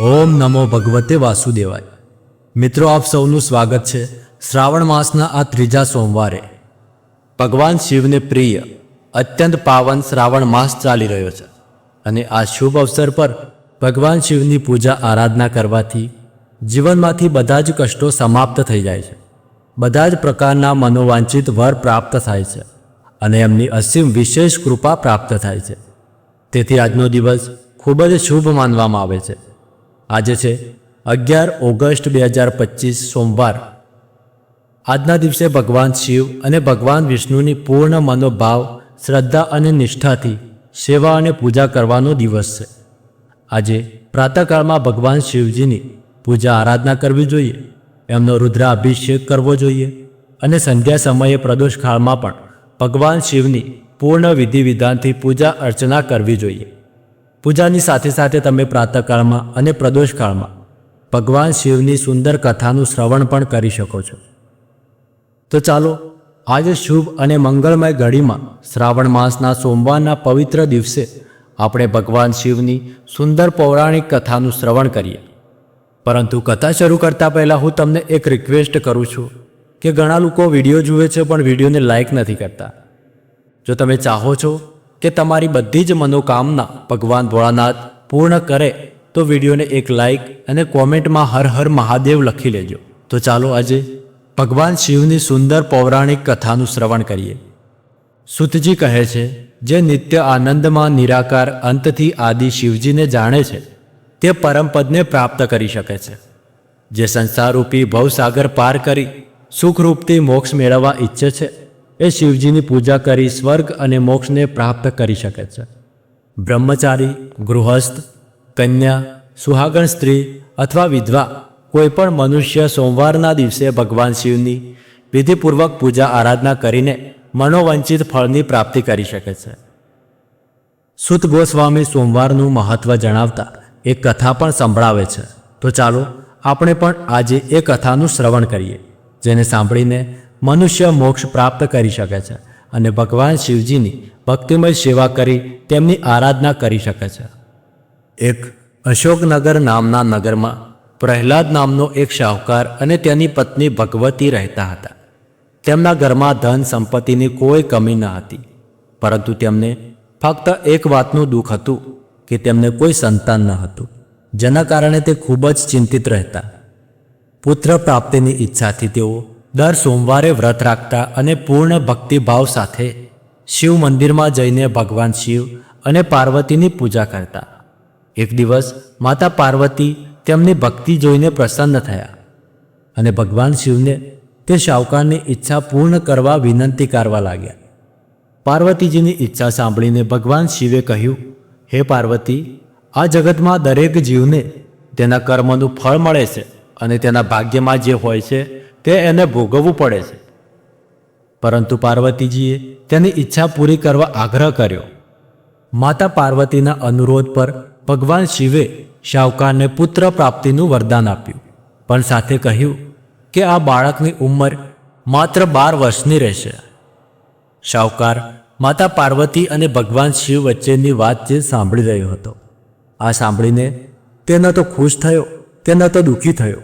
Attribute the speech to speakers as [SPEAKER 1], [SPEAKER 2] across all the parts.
[SPEAKER 1] ઓમ નમો ભગવતે વાસુદેવાય. મિત્રો, આપ સૌનું સ્વાગત છે શ્રાવણ માસના આ ત્રીજા સોમવારે. ભગવાન શિવને પ્રિય, અત્યંત પાવન શ્રાવણ માસ ચાલી રહ્યો છે અને આ શુભ અવસર પર ભગવાન શિવની પૂજા આરાધના કરવાથી જીવનમાંથી બધા જ કષ્ટો સમાપ્ત થઈ જાય છે. બધા જ પ્રકારના મનોવાંછિત વર પ્રાપ્ત થાય છે અને એમની અસીમ વિશેષ કૃપા પ્રાપ્ત થાય છે. તેથી આજનો દિવસ ખૂબ જ શુભ માનવામાં આવે છે. આજે છે અગિયાર ઓગસ્ટ બે હજાર પચીસ સોમવાર. આજના દિવસે ભગવાન શિવ અને ભગવાન વિષ્ણુની પૂર્ણ મનોભાવ, શ્રદ્ધા અને નિષ્ઠાથી સેવા અને પૂજા કરવાનો દિવસ છે. આજે પ્રાતઃકાળમાં ભગવાન શિવજીની પૂજા આરાધના કરવી જોઈએ, એમનો રુદ્રાભિષેક કરવો જોઈએ અને સંધ્યા સમયે પ્રદોષ કાળમાં પણ ભગવાન શિવની પૂર્ણ વિધિ વિધાનથી પૂજા અર્ચના કરવી જોઈએ. પૂજાની સાથે સાથે તમે પ્રાતઃકાળમાં અને પ્રદોષકાળમાં ભગવાન શિવની સુંદર કથાનું શ્રવણ પણ કરી શકો છો. તો ચાલો, આજે શુભ અને મંગળમય ઘડીમાં શ્રાવણ માસના સોમવારના પવિત્ર દિવસે આપણે ભગવાન શિવની સુંદર પૌરાણિક કથાનું શ્રવણ કરીએ. પરંતુ કથા શરૂ કરતાં પહેલાં હું તમને એક રિક્વેસ્ટ કરું છું કે ઘણા લોકો વીડિયો જુએ છે પણ વિડીયોને લાઈક નથી કરતા. જો તમે ચાહો છો કે તમારી બધી જ મનોકામના ભગવાન ભોળાનાથ પૂર્ણ કરે, તો વિડીયોને એક લાઇક અને કોમેન્ટમાં હર હર મહાદેવ લખી લેજો. તો ચાલો આજે ભગવાન શિવની સુંદર પૌરાણિક કથાનું શ્રવણ કરીએ. સુતજી કહે છે, જે નિત્ય આનંદમાં નિરાકાર અંતથી આદિ શિવજીને જાણે છે, તે પરમપદને પ્રાપ્ત કરી શકે છે. જે સંસારરૂપી ભવસાગર પાર કરી સુખરૂપથી મોક્ષ મેળવવા ઈચ્છે છે એ શિવજીની પૂજા કરી સ્વર્ગ અને મોક્ષને પ્રાપ્ત કરી શકે છે. બ્રહ્મચારી, ગૃહસ્થ, કન્યા, સુહાગણ સ્ત્રી અથવા વિધવા કોઈપણ મનુષ્ય સોમવારના દિવસે ભગવાન શિવની વિધિપૂર્વક પૂજા આરાધના કરીને મનોવંચિત ફળની પ્રાપ્તિ કરી શકે છે. સુત ગોસ્વામી સોમવારનું મહત્વ જણાવતા એક કથા પણ સંભળાવે છે. તો ચાલો, આપણે પણ આજે એ કથાનું શ્રવણ કરીએ, જેને સાંભળીને મનુષ્ય મોક્ષ પ્રાપ્ત કરી શકે છે અને ભગવાન શિવજીની ભક્તિમય સેવા કરી તેમની આરાધના કરી શકે છે. એક અશોકનગર નામના નગરમાં પ્રહલાદ નામનો એક શાહુકાર અને તેની પત્ની ભગવતી રહેતા હતા. તેમના ઘરમાં ધન સંપત્તિની કોઈ કમી ન હતી, પરંતુ તેમને ફક્ત એક વાતનું દુઃખ હતું કે તેમને કોઈ સંતાન ન હતું, જેના કારણે તે ખૂબ જ ચિંતિત રહેતા. પુત્ર પ્રાપ્તિની ઈચ્છાથી તેઓ દર સોમવારે વ્રત રાખતા અને પૂર્ણ ભક્તિભાવ સાથે શિવ મંદિરમાં જઈને ભગવાન શિવ અને પાર્વતીની પૂજા કરતા. એક દિવસ માતા પાર્વતી તેમની ભક્તિ જોઈને પ્રસન્ન થયા અને ભગવાન શિવને તે શાહુકારની ઈચ્છા પૂર્ણ કરવા વિનંતી કરવા લાગ્યા. પાર્વતીજીની ઈચ્છા સાંભળીને ભગવાન શિવે કહ્યું, હે પાર્વતી, આ જગતમાં દરેક જીવને તેના કર્મનું ફળ મળે છે અને તેના ભાગ્યમાં જે હોય છે તે એને ભોગવવું પડે છે. પરંતુ પાર્વતીજીએ તેની ઈચ્છા પૂરી કરવા આગ્રહ કર્યો. માતા પાર્વતીના અનુરોધ પર ભગવાન શિવે શાહુકારને પુત્ર પ્રાપ્તિનું વરદાન આપ્યું. પણ સાથે કહ્યું કે આ બાળકની ઉંમર માત્ર બાર વર્ષની રહેશે. શાહુકાર, માતા પાર્વતી અને ભગવાન શિવ વચ્ચેની વાતચીત સાંભળી રહ્યો હતો, આ સાંભળીને તે ન તો ખુશ થયો તે ન તો દુઃખી થયો.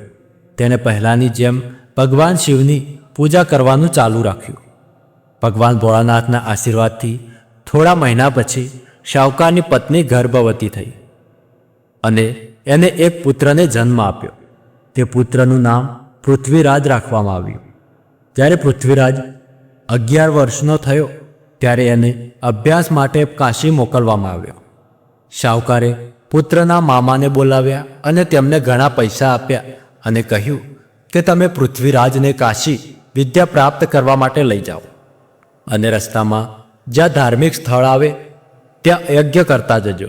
[SPEAKER 1] તેણે પહેલાંની જેમ ભગવાન શિવની પૂજા કરવાનું ચાલુ રાખ્યું. ભગવાન ભોળાનાથના આશીર્વાદથી થોડા મહિના પછી શાહુકારની પત્ની ગર્ભવતી થઈ અને એને એક પુત્રને જન્મ આપ્યો. તે પુત્રનું નામ પૃથ્વીરાજ રાખવામાં આવ્યું. જ્યારે પૃથ્વીરાજ અગિયાર વર્ષનો થયો, ત્યારે એને અભ્યાસ માટે કાશી મોકલવામાં આવ્યો. શાહુકારે પુત્રના મામાને બોલાવ્યા અને તેમને ઘણા પૈસા આપ્યા અને કહ્યું કે તમે પૃથ્વીરાજને કાશી વિદ્યા પ્રાપ્ત કરવા માટે લઈ જાઓ. અને રસ્તામાં જ્યાં ધાર્મિક સ્થળ આવે, ત્યાં યજ્ઞ કરતા જજો.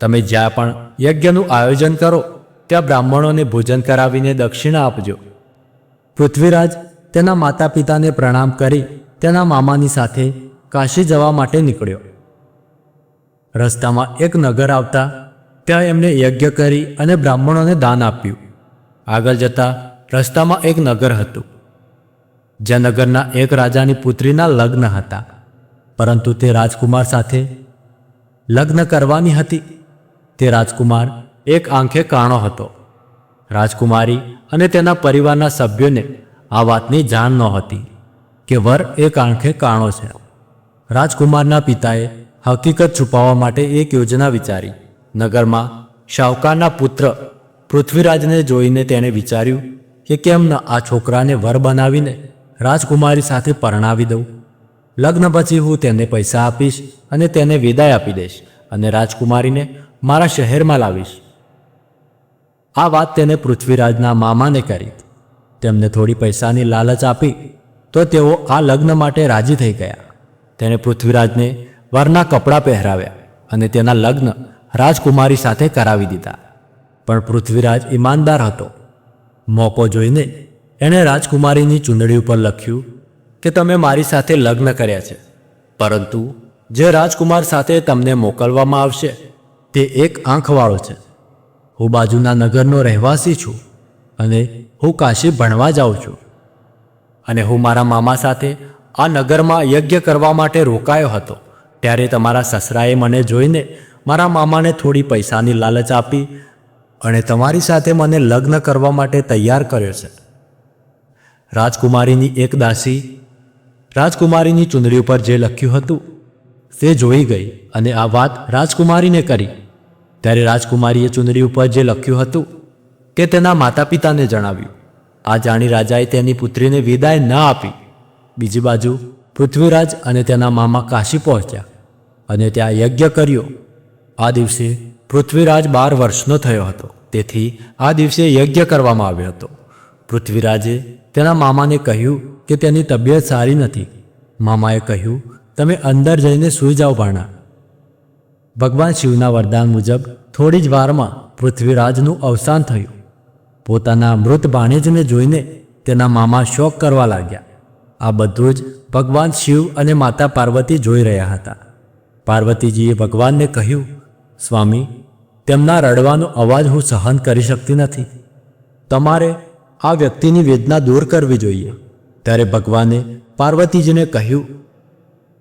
[SPEAKER 1] તમે જ્યાં પણ યજ્ઞનું આયોજન કરો, ત્યાં બ્રાહ્મણોને ભોજન કરાવીને દક્ષિણા આપજો. પૃથ્વીરાજ તેના માતા પિતાને પ્રણામ કરી તેના મામાની સાથે કાશી જવા માટે નીકળ્યો. રસ્તામાં એક નગર આવતા, ત્યાં એમને યજ્ઞ કરી અને બ્રાહ્મણોને દાન આપ્યું. આગળ જતા રસ્તામાં એક નગર હતું, જ્યાં નગરના એક રાજાની પુત્રીના લગ્ન હતા. પરંતુ તે રાજકુમાર સાથે લગ્ન કરવાની હતી. તે રાજકુમાર એક આંખે કાણો હતો. રાજકુમારી અને તેના પરિવારના સભ્યોને આ વાતની જાણ નહોતી કે વર એક આંખે કાણો છે. રાજકુમારના પિતાએ હકીકત છુપાવવા માટે એક યોજના વિચારી. નગરમાં શાહુકારના પુત્ર પૃથ્વીરાજને જોઈને તેણે વિચાર્યું કે કેમ ન આ છોકરાને વર બનાવીને રાજકુમારી સાથે પરણાવી દઉં? લગ્ન પછી હું તેને પૈસા આપીશ અને તેને વિદાય આપી દઈશ અને રાજકુમારીને મારા શહેરમાં લાવીશ. આ વાત તેને પૃથ્વીરાજના મામાને કરી. તેમને થોડી પૈસાની લાલચ આપી તો તેઓ આ લગ્ન માટે રાજી થઈ ગયા. તેણે પૃથ્વીરાજને વરના કપડાં પહેરાવ્યા અને તેના લગ્ન રાજકુમારી સાથે કરાવી દીધા. પણ પૃથ્વીરાજ ઈમાનદાર હતો. મોકો જોઈને એણે રાજકુમારીની ચૂંદડી ઉપર લખ્યું કે તમે મારી સાથે લગ્ન કર્યા છે. પરંતુ જે રાજકુમાર સાથે તમને મોકલવામાં આવશે, તે એક આંખવાળો છે. હું બાજુના નગરનો રહેવાસી છું અને હું કાશી ભણવા જાઉં છું. અને હું મારા મામા સાથે આ નગરમાં યજ્ઞ કરવા માટે રોકાયો હતો. ત્યારે તમારા સસરાએ મને જોઈને મારા મામાને થોડી પૈસાની લાલચ આપી અને તમારી સાથે મને લગ્ન કરવા માટે તૈયાર કર્યો છે. રાજકુમારીની એક દાસી, રાજકુમારીની ચૂંદડી ઉપર જે લખ્યું હતું, તે જોઈ ગઈ અને આ વાત રાજકુમારીને કરી. ત્યારે રાજકુમારીએ ચૂંદડી ઉપર જે લખ્યું હતું, કે તેના માતા પિતાને જણાવ્યું. આ જાણી રાજાએ તેની પુત્રીને વિદાય ન આપી. બીજી બાજુ, પૃથ્વીરાજ અને તેના મામા કાશી પહોંચ્યા અને ત્યાં યજ્ઞ કર્યો. આ દિવસે પૃથ્વીરાજ બાર વર્ષનો થયો હતો. તેથી આ દિવસે યજ્ઞ કરવામાં આવ્યો હતો. પૃથ્વીરાજે તેના મામાને કહ્યું કે તેની તબિયત સારી નથી. મામાએ કહ્યું, તમે અંદર જઈને સૂઈ જાઓ ભાણા. ભગવાન શિવના વરદાન મુજબ થોડી જ વારમાં પૃથ્વીરાજનું અવસાન થયું. પોતાના મૃત ભાણેજને જોઈને તેના મામા શોક કરવા લાગ્યા. આ બધું જ ભગવાન શિવ અને માતા પાર્વતી જોઈ રહ્યા હતા. પાર્વતીજીએ ભગવાનને કહ્યું સ્વામી, તેમના રડવાનો અવાજ હું સહન કરી શકતી નથી. તમારે આ વ્યક્તિની વેદના દૂર કરવી જોઈએ. ત્યારે ભગવાને પાર્વતીજીને કહ્યું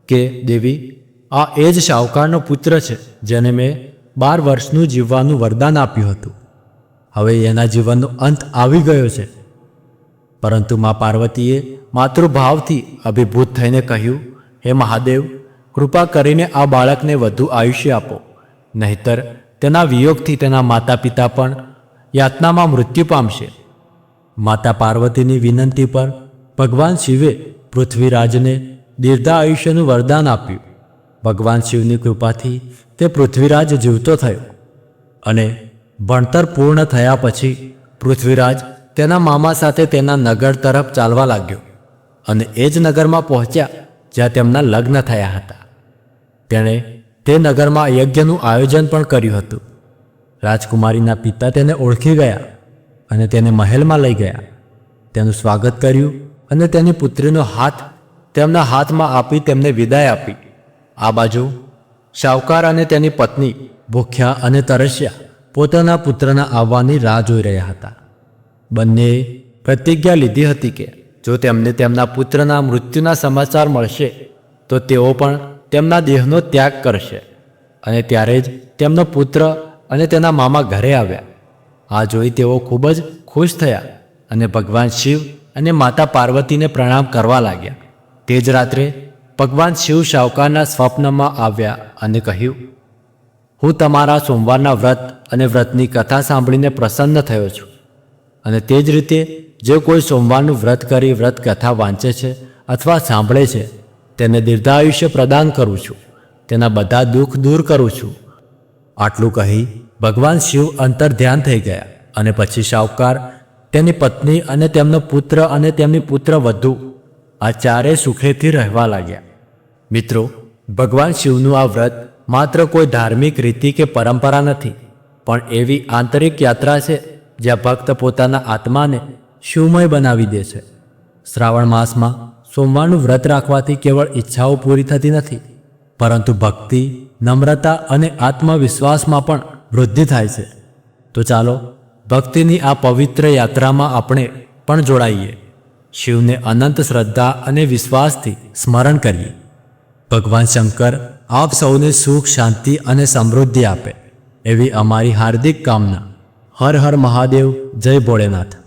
[SPEAKER 1] કે, દેવી, આ એ જ શાહુકારનો પુત્ર છે, જેને મેં બાર વર્ષનું જીવવાનું વરદાન આપ્યું હતું. હવે એના જીવનનો અંત આવી ગયો છે. પરંતુ મા પાર્વતીએ માતૃભાવથી અભિભૂત થઈને કહ્યું, હે મહાદેવ, કૃપા કરીને આ બાળકને વધુ આયુષ્ય આપો. નહીતર તેના વિયોગથી તેના માતા પિતા પણ યાતનામાં મૃત્યુ પામશે. માતા પાર્વતીની વિનંતી પર ભગવાન શિવે પૃથ્વીરાજને દીર્ધા આયુષ્યનું વરદાન આપ્યું. ભગવાન શિવની કૃપાથી તે પૃથ્વીરાજ જીવતો થયો અને ભણતર પૂર્ણ થયા પછી પૃથ્વીરાજ તેના મામા સાથે તેના નગર તરફ ચાલવા લાગ્યો અને એ જ નગરમાં પહોંચ્યા જ્યાં તેમના લગ્ન થયા હતા. તેણે તે નગરમાં યજ્ઞનું આયોજન પણ કર્યું હતું. રાજકુમારીના પિતા તેને ઓળખી ગયા અને તેને મહેલમાં લઈ ગયા. તેનું સ્વાગત કર્યું અને તેની પુત્રીનો હાથ તેમના હાથમાં આપી તેમને વિદાય આપી. આ બાજુ શાહુકાર અને તેની પત્ની ભૂખ્યા અને તરસ્યા પોતાના પુત્રના આવવાની રાહ જોઈ રહ્યા હતા. બંને પ્રતિજ્ઞા લીધી હતી કે જો તેમને તેમના પુત્રના મૃત્યુના સમાચાર મળશે, તો તેઓ પણ તેમના દેહનો ત્યાગ કરશે. અને ત્યારે જ તેમનો પુત્ર અને તેના મામા ઘરે આવ્યા. આ જોઈ તેઓ ખૂબ જ ખુશ થયા અને ભગવાન શિવ અને માતા પાર્વતીને પ્રણામ કરવા લાગ્યા. તે જ રાત્રે ભગવાન શિવ શાહુકારના સ્વપ્નમાં આવ્યા અને કહ્યું, હું તમારા સોમવારના વ્રત અને વ્રતની કથા સાંભળીને પ્રસન્ન થયો છું. અને તે જ રીતે જે કોઈ સોમવારનું વ્રત કરી વ્રત કથા વાંચે છે અથવા સાંભળે છે તેને દીર્ઘાયુષ્ય પ્રદાન કરું છું. તેના બધા દુઃખ દૂર કરું છું. આટલું કહી ભગવાન શિવ અંતર ધ્યાન થઈ ગયા અને પછી શાહુકાર તેની પત્ની અને તેમનો પુત્ર અને તેમની પુત્ર વધુ આ ચારે સુખેથી રહેવા લાગ્યા. મિત્રો, ભગવાન શિવનું આ વ્રત માત્ર કોઈ ધાર્મિક રીતિ કે પરંપરા નથી, પણ એવી આંતરિક યાત્રા છે જ્યાં ભક્ત પોતાના આત્માને શિવમય બનાવી દે છે. શ્રાવણ માસમાં સોમવારનું વ્રત રાખવાથી કેવળ ઈચ્છાઓ પૂરી થતી નથી, પરંતુ ભક્તિ, નમ્રતા અને આત્મવિશ્વાસમાં પણ વૃદ્ધિ થાય છે. તો ચાલો, ભક્તિની આ પવિત્ર યાત્રામાં આપણે પણ જોડાઈએ. શિવને અનંત શ્રદ્ધા અને વિશ્વાસથી સ્મરણ કરીએ. ભગવાન શંકર આપ સૌને સુખ, શાંતિ અને સમૃદ્ધિ આપે. એવી અમારી હાર્દિક કામના. હર હર મહાદેવ, જય ભોળેનાથ.